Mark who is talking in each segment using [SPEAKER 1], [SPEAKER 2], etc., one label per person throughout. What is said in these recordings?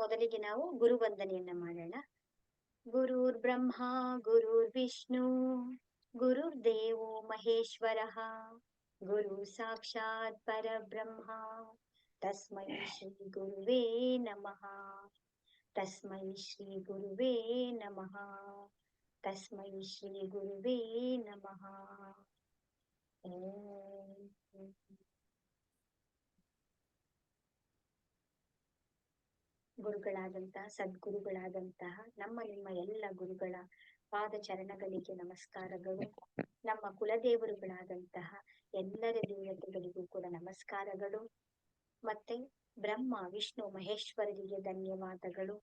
[SPEAKER 1] ಮೊದಲಿಗೆ ನಾವು ಗುರು ವಂದನೆಯನ್ನ ಮಾಡೋಣ. ಗುರುರ್ ಬ್ರಹ್ಮ, ಗುರುರ್ ವಿಷ್ಣು, ಗುರುರ್ ದೇವೋ ಮಹೇಶ್ವರ, ಗುರು ಸಾಕ್ಷಾತ್ ಪರಬ್ರಹ್ಮ. ತಸ್ಮೈ ಶ್ರೀ ಗುರುವೇ ನಮಃ. ತಸ್ಮೈ ಶ್ರೀ ಗುರುವೇ ನಮಃ. ತಸ್ಮೈ ಶ್ರೀ ಗುರುವೇ ನಮಃ. ಗುರುಗಳಾದಂತಹ ಸದ್ಗುರುಗಳಾದಂತಹ ನಮ್ಮ ನಿಮ್ಮ ಎಲ್ಲ ಗುರುಗಳ ಪಾದ ಚರಣಗಳಿಗೆ ನಮಸ್ಕಾರಗಳು. ನಮ್ಮ ಕುಲದೇವರುಗಳಾದಂತಹ ಎಲ್ಲರ ದೇವತೆಗಳಿಗೂ ಕೂಡ ನಮಸ್ಕಾರಗಳು. ಮತ್ತೆ ಬ್ರಹ್ಮ, ವಿಷ್ಣು, ಮಹೇಶ್ವರರಿಗೆ ಧನ್ಯವಾದಗಳು.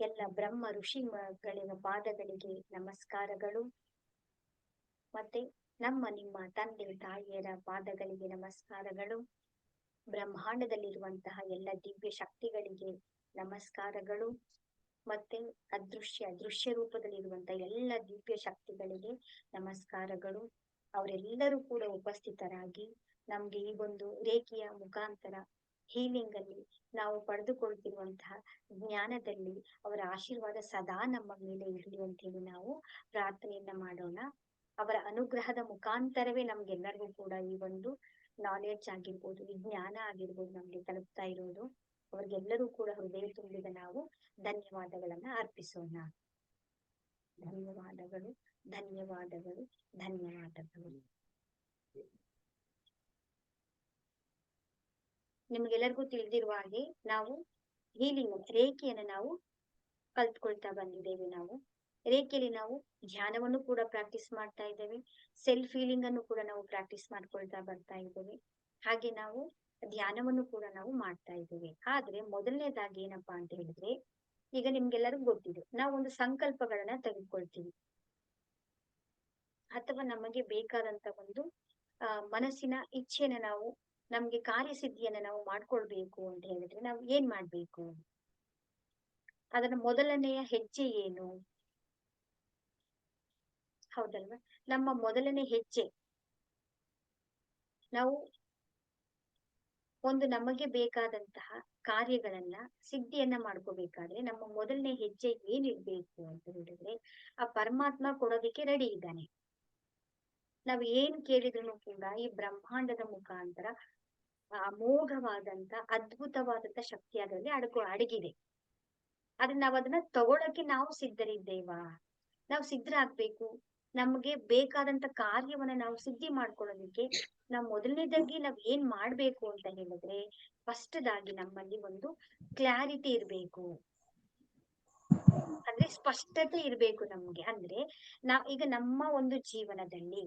[SPEAKER 1] ಎಲ್ಲ ಬ್ರಹ್ಮ ಋಷಿಗಳಿನ ಪಾದಗಳಿಗೆ ನಮಸ್ಕಾರಗಳು. ಮತ್ತೆ ನಮ್ಮ ನಿಮ್ಮ ತಂದೆ, ತಾಯಿಯರ ಪಾದಗಳಿಗೆ ನಮಸ್ಕಾರಗಳು. ಬ್ರಹ್ಮಾಂಡದಲ್ಲಿರುವಂತಹ ಎಲ್ಲ ದಿವ್ಯ ಶಕ್ತಿಗಳಿಗೆ ನಮಸ್ಕಾರಗಳು. ಮತ್ತೆ ಅದೃಶ್ಯ, ದೃಶ್ಯ ರೂಪದಲ್ಲಿ ಇರುವಂತ ಎಲ್ಲ ದಿವ್ಯ ಶಕ್ತಿಗಳಿಗೆ ನಮಸ್ಕಾರಗಳು. ಅವರೆಲ್ಲರೂ ಕೂಡ ಉಪಸ್ಥಿತರಾಗಿ ನಮ್ಗೆ ಈ ಒಂದು ರೇಖೆಯ ಮುಖಾಂತರ ಹೀಲಿಂಗ್ ಅಲ್ಲಿ ನಾವು ಪಡೆದುಕೊಳ್ತಿರುವಂತಹ ಜ್ಞಾನದಲ್ಲಿ ಅವರ ಆಶೀರ್ವಾದ ಸದಾ ನಮ್ಮ ಮೇಲೆ ಇರಲಿ ಅಂತ ಹೇಳಿ ನಾವು ಪ್ರಾರ್ಥನೆಯನ್ನ ಮಾಡೋಣ. ಅವರ ಅನುಗ್ರಹದ ಮುಖಾಂತರವೇ ನಮ್ಗೆಲ್ಲರಿಗೂ ಕೂಡ ಈ ಒಂದು ನಾಲೆಡ್ಜ್ ಆಗಿರ್ಬೋದು ವಿಜ್ಞಾನ ಆಗಿರ್ಬೋದು ನಮ್ಗೆ ತಲುಪ್ತಾ ಇರೋದು. ಅವ್ರಿಗೆಲ್ಲರೂ ಕೂಡ ಹೃದಯ ತುಂಬಿದ ನಾವು ಧನ್ಯವಾದಗಳನ್ನ ಅರ್ಪಿಸೋಣ. ಧನ್ಯವಾದಗಳು ಧನ್ಯವಾದಗಳು ಧನ್ಯವಾದಗಳು. ನಿಮ್ಗೆಲ್ಲರಿಗೂ ತಿಳಿದಿರುವ ಹಾಗೆ ನಾವು ಹೀಲಿಂಗ್ ರೇಖೆಯನ್ನು ನಾವು ಕಲ್ತ್ಕೊಳ್ತಾ ಬಂದಿದ್ದೇವೆ ನಾವು. ರೇಖೆಯಲ್ಲಿ ನಾವು ಧ್ಯಾನವನ್ನು ಕೂಡ ಪ್ರಾಕ್ಟೀಸ್ ಮಾಡ್ತಾ ಇದ್ದೇವೆ. ಸೆಲ್ಫ್ ಹೀಲಿಂಗ್ ಅನ್ನು ಕೂಡ ನಾವು ಪ್ರಾಕ್ಟೀಸ್ ಮಾಡ್ಕೊಳ್ತಾ ಬರ್ತಾ ಇದ್ದೇವೆ. ಹಾಗೆ ನಾವು ಧ್ಯಾನವನ್ನು ಕೂಡ ನಾವು ಮಾಡ್ತಾ ಇದ್ದೇವೆ. ಆದ್ರೆ ಮೊದಲನೇದಾಗಿ ಏನಪ್ಪಾ ಅಂತ ಹೇಳಿದ್ರೆ, ಈಗ ನಿಮ್ಗೆಲ್ಲರಿಗೂ ಗೊತ್ತಿದೆ, ನಾವು ಒಂದು ಸಂಕಲ್ಪಗಳನ್ನ ತೆಗೆದುಕೊಳ್ತೀವಿ. ಅಥವಾ ನಮಗೆ ಬೇಕಾದಂತ ಒಂದು, ಆ, ಮನಸ್ಸಿನ ಇಚ್ಛೆನ ನಾವು, ನಮ್ಗೆ ಕಾರ್ಯಸಿದ್ಧಿಯನ್ನ ನಾವು ಮಾಡ್ಕೊಳ್ಬೇಕು ಅಂತ ಹೇಳಿದ್ರೆ ನಾವು ಏನ್ ಮಾಡ್ಬೇಕು? ಅದರ ಮೊದಲನೆಯ ಹೆಜ್ಜೆ ಏನು? ಹೌದಲ್ವಾ? ನಮ್ಮ ಮೊದಲನೇ ಹೆಜ್ಜೆ. ನಾವು ಒಂದು ನಮಗೆ ಬೇಕಾದಂತಹ ಕಾರ್ಯಗಳನ್ನ ಸಿದ್ಧಿಯನ್ನ ಮಾಡ್ಕೋಬೇಕಾದ್ರೆ ನಮ್ಮ ಮೊದಲನೇ ಹೆಜ್ಜೆ ಏನಿರ್ಬೇಕು ಅಂತ ಹೇಳಿದ್ರೆ ಆ ಪರಮಾತ್ಮ ಕೊಡೋದಿಕ್ಕೆ ರೆಡಿ ಇದ್ದಾನೆ. ನಾವ್ ಏನ್ ಕೇಳಿದ್ರು ಕೂಡ ಈ ಬ್ರಹ್ಮಾಂಡದ ಮುಖಾಂತರ ಅಮೋಘವಾದಂತ ಅದ್ಭುತವಾದಂತ ಶಕ್ತಿ ಅದರಲ್ಲಿ ಅಡಗು ಅಡಗಿದೆ. ಆದ್ರೆ ನಾವ್ ಅದನ್ನ ತಗೊಳಕ್ಕೆ ನಾವು ಸಿದ್ಧರಿದ್ದೇವಾ? ನಾವು ಸಿದ್ಧರಾಗ್ಬೇಕು. ನಮ್ಗೆ ಬೇಕಾದಂತ ಕಾರ್ಯವನ್ನ ನಾವು ಸಿದ್ಧಿ ಮಾಡ್ಕೊಳ್ಳೋದಕ್ಕೆ ನಾವ್ ಮೊದಲನೇದಾಗಿ ನಾವ್ ಏನ್ ಮಾಡ್ಬೇಕು ಅಂತ ಹೇಳಿದ್ರೆ ಫಸ್ಟ್ ದಾಗಿ ನಮ್ಮಲ್ಲಿ ಒಂದು ಕ್ಲಾರಿಟಿ ಇರ್ಬೇಕು. ಅಂದ್ರೆ ಸ್ಪಷ್ಟತೆ ಇರ್ಬೇಕು ನಮ್ಗೆ. ಅಂದ್ರೆ ನಾವ್ ಈಗ ನಮ್ಮ ಒಂದು ಜೀವನದಲ್ಲಿ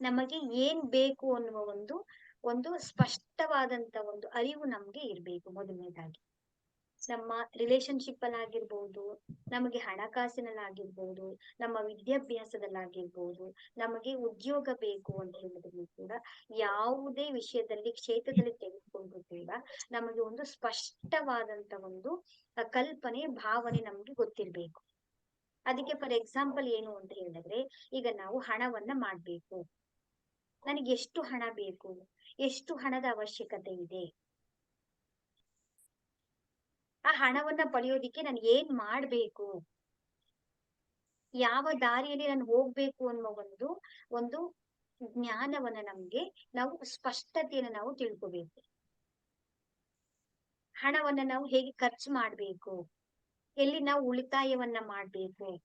[SPEAKER 1] ನಮಗೆ ಏನ್ ಬೇಕು ಅನ್ನುವ ಒಂದು ಒಂದು ಸ್ಪಷ್ಟವಾದಂತ ಒಂದು ಅರಿವು ನಮ್ಗೆ ಇರ್ಬೇಕು ಮೊದಲನೇದಾಗಿ. ನಮ್ಮ ರಿಲೇಶನ್ಶಿಪ್ ಅಲ್ಲಿ ಆಗಿರ್ಬೋದು ನಮಗೆ ಹಣಕಾಸಿನಲ್ಲಾಗಿರ್ಬೋದು, ನಮ್ಮ ವಿದ್ಯಾಭ್ಯಾಸದಲ್ಲಾಗಿರ್ಬೋದು, ನಮಗೆ ಉದ್ಯೋಗ ಬೇಕು ಅಂತ ಹೇಳಿದ್ರು ಕೂಡ ಯಾವುದೇ ವಿಷಯದಲ್ಲಿ, ಕ್ಷೇತ್ರದಲ್ಲಿ ತೆಗೆದುಕೊಂಡ್ರು ಕೂಡ ನಮಗೆ ಒಂದು ಸ್ಪಷ್ಟವಾದಂತ ಒಂದು ಕಲ್ಪನೆ, ಭಾವನೆ ನಮ್ಗೆ ಗೊತ್ತಿರ್ಬೇಕು. ಅದಕ್ಕೆ ಫಾರ್ ಎಕ್ಸಾಂಪಲ್ ಏನು ಅಂತ ಹೇಳಿದ್ರೆ, ಈಗ ನಾವು ಹಣವನ್ನ ಮಾಡ್ಬೇಕು. ನನಗೆ ಎಷ್ಟು ಹಣ ಬೇಕು? ಎಷ್ಟು ಹಣದ ಅವಶ್ಯಕತೆ ಇದೆ? ಆ ಹಣವನ್ನ ಪಡೆಯೋದಿಕ್ಕೆ ನಾನು ಏನ್ ಮಾಡ್ಬೇಕು? ಯಾವ ದಾರಿಯಲ್ಲಿ ನಾನು ಹೋಗ್ಬೇಕು ಅನ್ನೋ ಒಂದು ಒಂದು ಜ್ಞಾನವನ್ನ ನಮ್ಗೆ ನಾವು ಸ್ಪಷ್ಟತೆಯನ್ನ ನಾವು ತಿಳ್ಕೋಬೇಕು. ಹಣವನ್ನ ನಾವು ಹೇಗೆ ಖರ್ಚು ಮಾಡ್ಬೇಕು? ಎಲ್ಲಿ ನಾವು ಉಳಿತಾಯವನ್ನ ಮಾಡ್ಬೇಕು?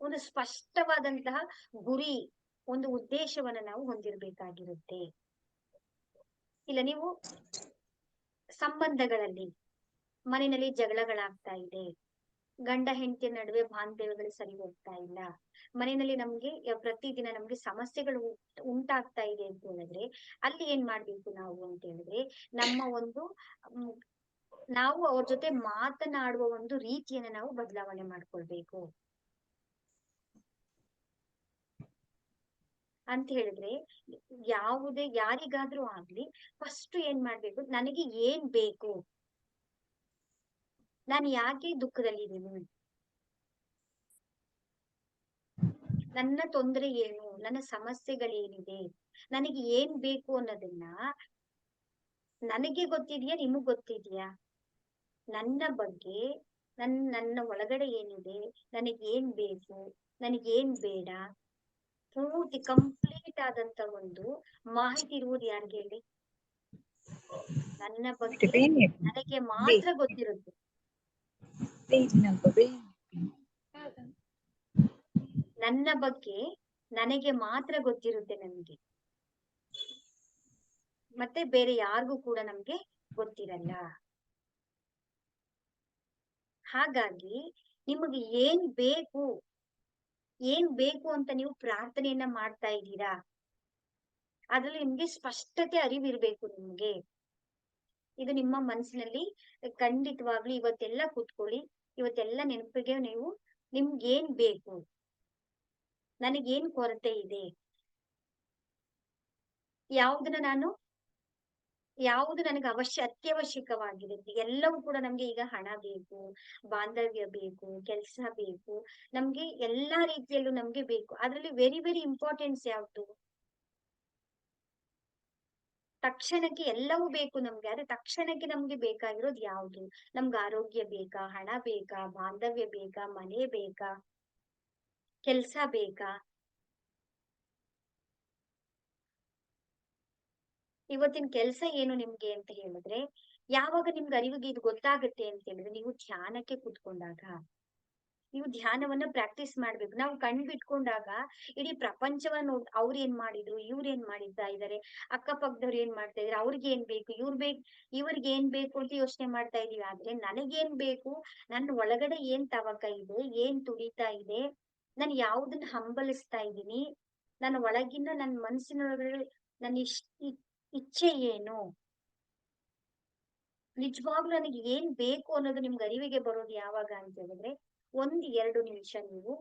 [SPEAKER 1] ಒಂದು ಸ್ಪಷ್ಟವಾದಂತಹ ಗುರಿ, ಒಂದು ಉದ್ದೇಶವನ್ನ ನಾವು ಹೊಂದಿರ್ಬೇಕಾಗಿರುತ್ತೆ. ಇಲ್ಲ ನೀವು ಸಂಬಂಧಗಳಲ್ಲಿ ಮನೆಯಲ್ಲಿ ಜಗಳಗಳಾಗ್ತಾ ಇದೆ. ಗಂಡ ಹೆಂಡತಿಯ ನಡುವೆ ಬಾಂಧವ್ಯಗಳು ಸರಿ ಹೋಗ್ತಾ ಇಲ್ಲ. ಮನೆಯಲ್ಲಿ ನಮ್ಗೆ ಪ್ರತಿದಿನ ನಮ್ಗೆ ಸಮಸ್ಯೆಗಳು ಉಂಟಾಗ್ತಾ ಇದೆ ಅಂತ ಹೇಳಿದ್ರೆ ಅಲ್ಲಿ ಏನ್ ಮಾಡ್ಬೇಕು ನಾವು ಅಂತ ಹೇಳಿದ್ರೆ ನಮ್ಮ ಒಂದು ನಾವು ಅವ್ರ ಜೊತೆ ಮಾತನಾಡುವ ಒಂದು ರೀತಿಯನ್ನ ನಾವು ಬದಲಾವಣೆ ಮಾಡ್ಕೊಳ್ಬೇಕು. ಅಂತ ಹೇಳಿದ್ರೆ, ಯಾವುದೇ, ಯಾರಿಗಾದ್ರೂ ಆಗ್ಲಿ ಫಸ್ಟ್ ಏನ್ ಮಾಡ್ಬೇಕು? ನನಗೆ ಏನ್ ಬೇಕು? ನಾನು ಯಾಕೆ ದುಃಖದಲ್ಲಿದ್ದೀನಿ ನನ್ನ ತೊಂದರೆ ಏನು? ನನ್ನ ಸಮಸ್ಯೆಗಳೇನಿದೆ? ನನಗೆ ಏನ್ ಬೇಕು ಅನ್ನೋದನ್ನ ನನಗೆ ಗೊತ್ತಿದ್ಯಾ, ನಿಮಗ್ ಗೊತ್ತಿದ್ಯಾ? ನನ್ನ ಬಗ್ಗೆ, ನನ್, ನನ್ನ ಒಳಗಡೆ ಏನಿದೆ? ನನಗೆ ಏನ್ ಬೇಕು? ನನಗೇನ್ ಬೇಡ? ಪೂರ್ತಿ ಕಂಪ್ಲೀಟ್ ಆದಂತ ಒಂದು ಮಾಹಿತಿ ಇರುವುದು ಯಾರಿಗೆ ಹೇಳಿ? ನನ್ನ ಬಗ್ಗೆ ನನಗೆ ಮಾತ್ರ ಗೊತ್ತಿರುತ್ತೆ. ನನ್ನ ಬಗ್ಗೆ ನನಗೆ ಮಾತ್ರ ಗೊತ್ತಿರುತ್ತೆ ನಮ್ಗೆ. ಮತ್ತೆ ಬೇರೆ ಯಾರಿಗೂ ಕೂಡ ನಮ್ಗೆ ಗೊತ್ತಿರಲ್ಲ. ಹಾಗಾಗಿ ನಿಮಗೆ ಏನ್ ಬೇಕು? ಏನ್ ಬೇಕು ಅಂತ ನೀವು ಪ್ರಾರ್ಥನೆಯನ್ನ ಮಾಡ್ತಾ ಇದ್ದೀರಾ? ಅದ್ರಲ್ಲಿ ನಿಮ್ಗೆ ಸ್ಪಷ್ಟತೆ ಅರಿವಿರ್ಬೇಕು ನಿಮ್ಗೆ. ಇದು ನಿಮ್ಮ ಮನಸ್ಸಿನಲ್ಲಿ ಖಂಡಿತವಾಗ್ಲೂ ಇವತ್ತೆಲ್ಲ ಕೂತ್ಕೊಳ್ಳಿ, ಇವತ್ತೆಲ್ಲ ನೆನಪಿಗೆ ನೀವು ನಿಮ್ಗೆ ಏನ್ ಬೇಕು? ನನಗೇನ್ ಕೊರತೆ ಇದೆ? ಯಾವುದನ್ನ ನಾನು ಯಾವುದು ನನಗೆ ಅವಶ್ಯ, ಅತ್ಯವಶ್ಯಕವಾಗಿದೆ. ಎಲ್ಲವೂ ಕೂಡ ನಮ್ಗೆ ಈಗ ಹಣ ಬೇಕು, ಬಾಂಧವ್ಯ ಬೇಕು, ಕೆಲಸ ಬೇಕು, ನಮ್ಗೆ ಎಲ್ಲಾ ರೀತಿಯಲ್ಲೂ ನಮ್ಗೆ ಬೇಕು. ಅದ್ರಲ್ಲಿ ವೆರಿ ವೆರಿ ಇಂಪಾರ್ಟೆನ್ಸ್ ಯಾವ್ದು? ತಕ್ಷಣಕ್ಕೆ ಎಲ್ಲವೂ ಬೇಕು ನಮ್ಗೆ. ಆದ್ರೆ ತಕ್ಷಣಕ್ಕೆ ನಮ್ಗೆ ಬೇಕಾಗಿರೋದು ಯಾವ್ದು? ನಮ್ಗೆ ಆರೋಗ್ಯ ಬೇಕಾ, ಹಣ ಬೇಕಾ, ಬಾಂಧವ್ಯ ಬೇಕಾ, ಮನೆ ಬೇಕಾ, ಕೆಲ್ಸ ಬೇಕಾ? ಇವತ್ತಿನ ಕೆಲ್ಸ ಏನು ನಿಮ್ಗೆ ಅಂತ ಹೇಳಿದ್ರೆ, ಯಾವಾಗ ನಿಮ್ಗೆ ಅರಿವಿಗೆ ಇದು ಗೊತ್ತಾಗುತ್ತೆ ಅಂತ ಹೇಳಿದ್ರೆ, ನೀವು ಧ್ಯಾನಕ್ಕೆ ಕುತ್ಕೊಂಡಾಗ. ನೀವು ಧ್ಯಾನವನ್ನ ಪ್ರಾಕ್ಟೀಸ್ ಮಾಡ್ಬೇಕು. ನಾವು ಕಣ್ಣು ಬಿಟ್ಕೊಂಡಾಗ ಇಡೀ ಪ್ರಪಂಚವನ್ನ ನೋಡ್, ಅವ್ರ ಏನ್ ಮಾಡಿದ್ರು, ಇವ್ರ ಏನ್ ಮಾಡಿದ್ದಾ ಇದಾರೆ, ಅಕ್ಕಪಕ್ಕದವ್ರು ಏನ್ ಮಾಡ್ತಾ ಇದಾರೆ, ಅವ್ರಿಗೆ ಏನ್ ಬೇಕು, ಇವ್ರ ಬೇಕು, ಇವ್ರಿಗೆ ಏನ್ ಬೇಕು ಅಂತ ಯೋಚನೆ ಮಾಡ್ತಾ ಇದೀವಿ. ಆದ್ರೆ ನನಗೇನ್ ಬೇಕು ನನ್ನ ಒಳಗಡೆ ಏನ್ ತವಕ ಇದೆ, ಏನ್ ತುಡಿತಾ ಇದೆ, ನಾನು ಯಾವ್ದನ್ನ ಹಂಬಲಿಸ್ತಾ ಇದ್ದೀನಿ ನನ್ನ ಒಳಗಿನ ನನ್ನ ಮನಸ್ಸಿನೊಳಗಡೆ ನನ್ನ ಇಷ್ಟ ಇಚ್ಛೆ ಏನು ನಿಜವಾಗ್ಲೂ ನನಗೆ ಏನ್ ಬೇಕು ಅನ್ನೋದು ನಿಮ್ಗೆ ಅರಿವಿಗೆ ಬರೋದು ಯಾವಾಗ ಅಂತ ಹೇಳಿದ್ರೆ, ಒಂದ್ ಎರಡು ನಿಮಿಷ ನೀವು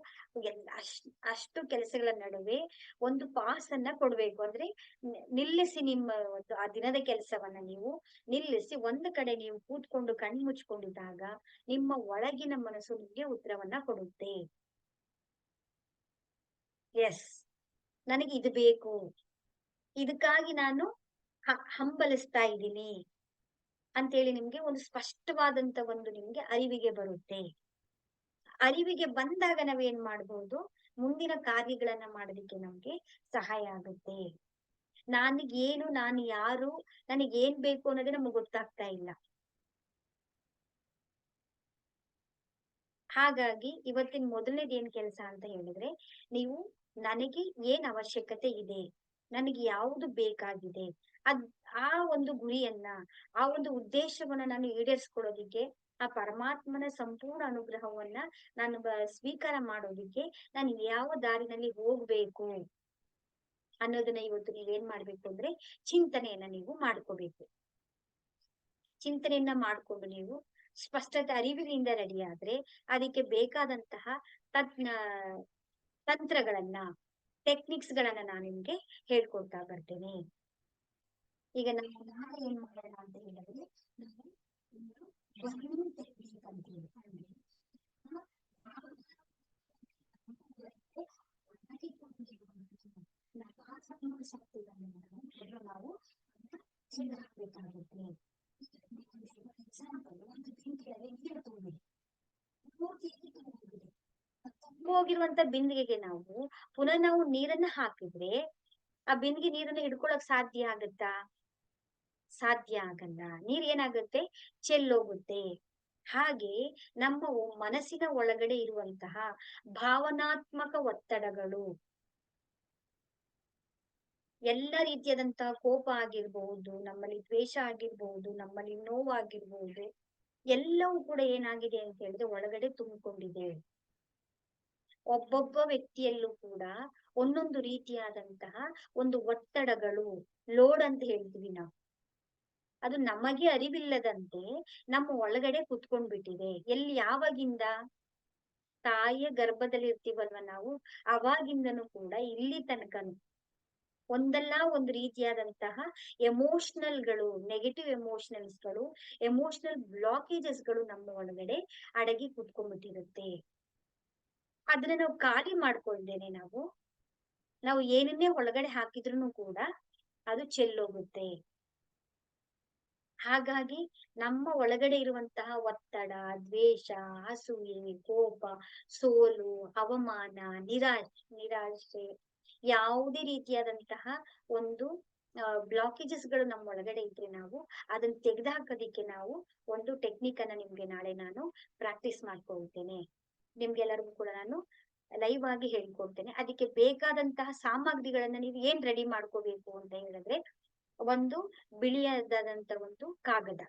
[SPEAKER 1] ಅಷ್ಟ್ ಅಷ್ಟು ಕೆಲಸಗಳ ನಡುವೆ ಒಂದು ಪಾಸ್ ಅನ್ನ ಕೊಡ್ಬೇಕು. ಅಂದ್ರೆ ನಿಲ್ಲಿಸಿ ನಿಮ್ಮ ಒಂದು, ಆ ದಿನದ ಕೆಲಸವನ್ನ ನೀವು ನಿಲ್ಲಿಸಿ ಒಂದು ಕಡೆ ನೀವು ಕೂತ್ಕೊಂಡು ಕಣ್ ಮುಚ್ಕೊಂಡಿದ್ದಾಗ ನಿಮ್ಮ ಒಳಗಿನ ಮನಸ್ಸು ನಿಮ್ಗೆ ಉತ್ತರವನ್ನ ಕೊಡುತ್ತೆ. ಎಸ್ ನನಗೆ ಇದು ಬೇಕು. ಇದಕ್ಕಾಗಿ ನಾನು ಹಂಬಲಿಸ್ತಾ ಇದ್ದೀನಿ ಅಂತೇಳಿ ನಿಮ್ಗೆ ಒಂದು ಸ್ಪಷ್ಟವಾದಂತ ಒಂದು ನಿಮ್ಗೆ ಅರಿವಿಗೆ ಬರುತ್ತೆ. ಅರಿವಿಗೆ ಬಂದಾಗ ನಾವೇನ್ ಮಾಡ್ಬೋದು? ಮುಂದಿನ ಕಾರ್ಯಗಳನ್ನ ಮಾಡೋದಕ್ಕೆ ನಮ್ಗೆ ಸಹಾಯ ಆಗುತ್ತೆ. ನನಗೇನು ನಾನು ಯಾರು, ನನಗೆ ಏನ್ ಬೇಕು ಅನ್ನೋದೇ ನಮ್ಗೆ ಗೊತ್ತಾಗ್ತಾ ಇಲ್ಲ. ಹಾಗಾಗಿ ಇವತ್ತಿನ ಮೊದಲನೇದು ಏನ್ ಕೆಲಸ ಅಂತ ಹೇಳಿದ್ರೆ, ನೀವು ನನಗೆ ಏನ್ ಅವಶ್ಯಕತೆ ಇದೆ? ನನಗೆ ಯಾವುದು ಬೇಕಾಗಿದೆ? ಅದ್ ಆ ಒಂದು ಗುರಿಯನ್ನ, ಆ ಒಂದು ಉದ್ದೇಶವನ್ನ ನಾನು ಈಡೇರಿಸ್ಕೊಳ್ಳೋದಿಕ್ಕೆ ಆ ಪರಮಾತ್ಮನ ಸಂಪೂರ್ಣ ಅನುಗ್ರಹವನ್ನ ನಾನು ಸ್ವೀಕಾರ ಮಾಡೋದಿಕ್ಕೆ ನಾನು ಯಾವ ದಾರಿನಲ್ಲಿ ಹೋಗ್ಬೇಕು? ಅನ್ನೋದನ್ನ ಇವತ್ತು ನೀವೇನ್ ಮಾಡ್ಬೇಕು ಅಂದ್ರೆ, ಚಿಂತನೆಯನ್ನ ನೀವು ಮಾಡ್ಕೋಬೇಕು. ಚಿಂತನೆಯನ್ನ ಮಾಡ್ಕೊಂಡು ನೀವು ಸ್ಪಷ್ಟತೆ, ಅರಿವಿನಿಂದ ರೆಡಿ ಆದ್ರೆ, ಅದಕ್ಕೆ ಬೇಕಾದಂತಹ ತಜ್ಞ, ತಂತ್ರಗಳನ್ನ ಟೆಕ್ನಿಕ್ಸ್ ಗಳನ್ನ ನಾನು ನಿಮ್ಗೆ ಹೇಳ್ಕೊಡ್ತಾ ಬರ್ತೇನೆ. ಈಗ ನಾವು ನಾಳೆ ಏನ್ ಮಾಡೋಣ ಅಂತ ಹೇಳಿದ್ರೆ ನಾವು ಒಂದು burning technique ಅಂತ ಹೇಳಿ, ಅಂದ್ರೆ ನಕಾರಾತ್ಮಕ ಶಕ್ತಿಗಳನ್ನ ನಾವು ಮೊದಲು ನಾವು ಚೆಂದ ಹಾಕ್ಬೇಕಾಗುತ್ತೆ ಎಕ್ಸಾಂಪಲ್ ಒಂದು ಬಿಂದಿಗೆಯಲ್ಲಿ ನೀರು ತುಂಬಿದೆ ಪೂರ್ತಿ ನೀರು ತುಂಬಿದೆ ಹೋಗಿರುವಂತ ಬಿಂದಿಗೆಗೆ ನಾವು ಪುನಃ ನಾವು ನೀರನ್ನ ಹಾಕಿದ್ರೆ ಆ ಬಿಂದಿಗೆ ನೀರನ್ನ ಹಿಡ್ಕೊಳಕ್ ಸಾಧ್ಯ ಆಗತ್ತಾ? ಸಾಧ್ಯ ಆಗಲ್ಲ. ನೀರ್ ಏನಾಗುತ್ತೆ? ಚೆಲ್ಲೋಗುತ್ತೆ. ಹಾಗೆ ನಮ್ಮ ಮನಸ್ಸಿನ ಒಳಗಡೆ ಇರುವಂತಹ ಭಾವನಾತ್ಮಕ ಒತ್ತಡಗಳು ಎಲ್ಲ ರೀತಿಯಾದಂತಹ ಕೋಪ ಆಗಿರ್ಬಹುದು ನಮ್ಮಲ್ಲಿ ದ್ವೇಷ ಆಗಿರ್ಬಹುದು ನಮ್ಮಲ್ಲಿ ನೋವಾಗಿರ್ಬಹುದು ಎಲ್ಲವೂ ಕೂಡ ಏನಾಗಿದೆ ಅಂತ ಹೇಳಿದ್ರೆ ಒಳಗಡೆ ತುಂಬಿಕೊಂಡಿದೆ. ಒಬ್ಬೊಬ್ಬ ವ್ಯಕ್ತಿಯಲ್ಲೂ ಕೂಡ ಒಂದೊಂದು ರೀತಿಯಾದಂತಹ ಒಂದು ಒತ್ತಡಗಳು, ಲೋಡ್ ಅಂತ ಹೇಳ್ತೀವಿ ನಾವು. ಅದು ನಮಗೆ ಅರಿವಿಲ್ಲದಂತೆ ನಮ್ಮ ಒಳಗಡೆ ಕುತ್ಕೊಂಡ್ಬಿಟ್ಟಿದೆ. ಎಲ್ಲಿ ಯಾವಾಗಿಂದ? ತಾಯಿಯ ಗರ್ಭದಲ್ಲಿ ಇರ್ತೀವಲ್ವ ನಾವು? ಅವಾಗಿಂದನೂ ಕೂಡ ಇಲ್ಲಿ ತನಕನು. ಒಂದಲ್ಲ ಒಂದು ರೀತಿಯಾದಂತಹ ಎಮೋಷನಲ್ಗಳು ನೆಗೆಟಿವ್ ಎಮೋಷನಲ್ಸ್ಗಳು ಎಮೋಷನಲ್ ಬ್ಲಾಕೇಜಸ್ಗಳು ನಮ್ಮ ಒಳಗಡೆ ಅಡಗಿ ಕುತ್ಕೊಂಡ್ಬಿಟ್ಟಿರುತ್ತೆ. ಅದನ್ನ ನಾವು ಖಾಲಿ ಮಾಡ್ಕೊಳ್ದೇನೆ ನಾವು. ನಾವು ಏನನ್ನೇ ಒಳಗಡೆ ಹಾಕಿದ್ರು ಕೂಡ ಅದು ಚೆಲ್ಲೋಗುತ್ತೆ. ಹಾಗಾಗಿ ನಮ್ಮ ಒಳಗಡೆ ಇರುವಂತಹ ಒತ್ತಡ, ದ್ವೇಷ ಅಸೂಯೆ ಕೋಪ, ಸೋಲು, ಅವಮಾನ ನಿರಾಶ್ ನಿರಾಶೆ ಯಾವುದೇ ರೀತಿಯಾದಂತಹ ಒಂದು ಬ್ಲಾಕೇಜಸ್ಗಳು ನಮ್ಮ ಒಳಗಡೆ ಇದ್ರೆ ನಾವು ಅದನ್ನ ತೆಗೆದುಹಾಕೋದಿಕ್ಕೆ ನಾವು ಒಂದು ಟೆಕ್ನಿಕ್ ಅನ್ನ ನಿಮ್ಗೆ ನಾಳೆ ನಾನು ಪ್ರಾಕ್ಟೀಸ್ ಮಾಡ್ಕೊಳ್ತೇನೆ. ನಿಮ್ಗೆಲ್ಲರಿಗೂ ಕೂಡ ನಾನು ಲೈವ್ ಆಗಿ ಹೇಳ್ಕೊಡ್ತೇನೆ. ಅದಕ್ಕೆ ಬೇಕಾದಂತಹ ಸಾಮಗ್ರಿಗಳನ್ನ ನೀವು ಏನ್ ರೆಡಿ ಮಾಡ್ಕೋಬೇಕು ಅಂತ ಹೇಳಿದ್ರೆ, ಒಂದು ಬಿಳಿಯದಾದಂತ ಒಂದು ಕಾಗದ.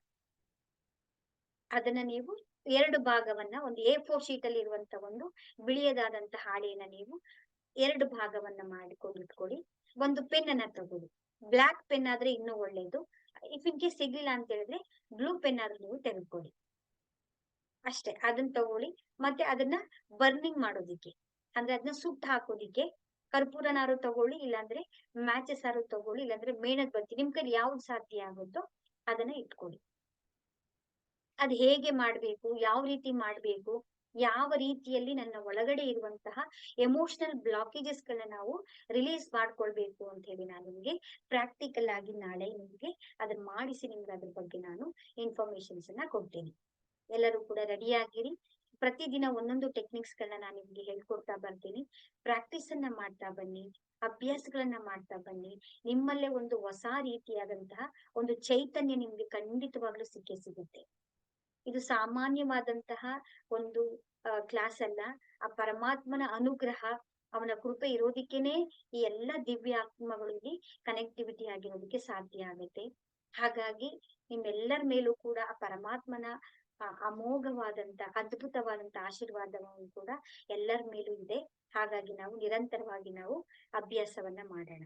[SPEAKER 1] ಅದನ್ನ ನೀವು ಎರಡು ಭಾಗವನ್ನ ಒಂದು ಎ ಫೋರ್ ಶೀಟ್ ಅಲ್ಲಿ ಇರುವಂತ ಒಂದು ಬಿಳಿಯದಾದಂತ ಹಾಳೆಯನ್ನ ನೀವು ಎರಡು ಭಾಗವನ್ನ ಮಾಡಿಕೊಂಡು ಇಟ್ಕೊಳ್ಳಿ. ಒಂದು ಪೆನ್ ಅನ್ನ ತಗೊಳ್ಳಿ. ಬ್ಲಾಕ್ ಪೆನ್ ಆದ್ರೆ ಇನ್ನೂ ಒಳ್ಳೇದು. ಇಫ್ ಇನ್ ಕೇಸ್ ಸಿಗ್ಲಿಲ್ಲ ಅಂತ ಹೇಳಿದ್ರೆ ಬ್ಲೂ ಪೆನ್ ಆದ್ರೂ ನೀವು ತೆಗೆದುಕೊಳ್ಳಿ. ಅಷ್ಟೇ, ಅದನ್ನ ತಗೊಳ್ಳಿ. ಮತ್ತೆ ಅದನ್ನ ಬರ್ನಿಂಗ್ ಮಾಡೋದಿಕ್ಕೆ, ಅಂದ್ರೆ ಅದನ್ನ ಸುಟ್ಟು ಹಾಕೋದಿಕ್ಕೆ ಕರ್ಪೂರನಾರು ತಗೊಳ್ಳಿ, ಇಲ್ಲಾಂದ್ರೆ ಮ್ಯಾಚಸ್ ಆರು ತಗೊಳ್ಳಿ, ಇಲ್ಲಾಂದ್ರೆ ಮೇಣದ ಬತ್ತಿ, ನಿಮ್ ಕೈಲಿ ಯಾವ್ದು ಸಾಧ್ಯ ಆಗುತ್ತೋ ಅದನ್ನ ಇಟ್ಕೊಳ್ಳಿ. ಅದ್ ಹೇಗೆ ಮಾಡ್ಬೇಕು, ಯಾವ ರೀತಿ ಮಾಡ್ಬೇಕು, ಯಾವ ರೀತಿಯಲ್ಲಿ ನನ್ನ ಒಳಗಡೆ ಇರುವಂತಹ ಎಮೋಷನಲ್ ಬ್ಲಾಕೇಜಸ್ ಗಳನ್ನ ನಾವು ರಿಲೀಸ್ ಮಾಡ್ಕೊಳ್ಬೇಕು ಅಂತ ಹೇಳಿ ನಾನು ನಿಮ್ಗೆ ಪ್ರಾಕ್ಟಿಕಲ್ ಆಗಿ ನಾಳೆ ನಿಮ್ಗೆ ಅದನ್ನ ಮಾಡಿಸಿ ನಿಮ್ಗೆ ಅದ್ರ ಬಗ್ಗೆ ನಾನು ಇನ್ಫಾರ್ಮೇಶನ್ಸ್ ಅನ್ನ ಕೊಡ್ತೇನೆ. ಎಲ್ಲರೂ ಕೂಡ ರೆಡಿ ಆಗಿರಿ. ಪ್ರತಿದಿನ ಒಂದೊಂದು ಟೆಕ್ನಿಕ್ಸ್ ಗಳನ್ನ ನಾನು ನಿಮ್ಗೆ ಹೇಳ್ಕೊಡ್ತಾ ಬರ್ತೀನಿ. ಪ್ರಾಕ್ಟೀಸ್ ಅನ್ನ ಮಾಡ್ತಾ ಬನ್ನಿ, ಅಭ್ಯಾಸಗಳನ್ನ ಮಾಡ್ತಾ ಬನ್ನಿ. ನಿಮ್ಮಲ್ಲೇ ಒಂದು ಹೊಸ ರೀತಿಯಾದಂತಹ ಒಂದು ಚೈತನ್ಯ ನಿಮ್ಗೆ ಖಂಡಿತವಾಗ್ಲೂ ಸಿಕ್ಕೇ ಸಿಗುತ್ತೆ. ಇದು ಸಾಮಾನ್ಯವಾದಂತಹ ಒಂದು ಕ್ಲಾಸ್ ಅಲ್ಲ. ಆ ಪರಮಾತ್ಮನ ಅನುಗ್ರಹ, ಅವನ ಕೃಪೆ ಇರೋದಿಕ್ಕೇನೆ ಈ ಎಲ್ಲ ದಿವ್ಯ ಆತ್ಮಗಳು ಇಲ್ಲಿ ಕನೆಕ್ಟಿವಿಟಿ ಆಗಿರೋದಕ್ಕೆ ಸಾಧ್ಯ ಆಗುತ್ತೆ. ಹಾಗಾಗಿ ನಿಮ್ಮೆಲ್ಲರ ಮೇಲೂ ಕೂಡ ಆ ಪರಮಾತ್ಮನ ಅಮೋಘವಾದಂತ ಅದ್ಭುತವಾದಂತ ಆಶೀರ್ವಾದವನ್ನು ಕೂಡ ಎಲ್ಲರ ಮೇಲೂ ಇದೆ. ಹಾಗಾಗಿ ನಾವು ನಿರಂತರವಾಗಿ ನಾವು ಅಭ್ಯಾಸವನ್ನ ಮಾಡೋಣ.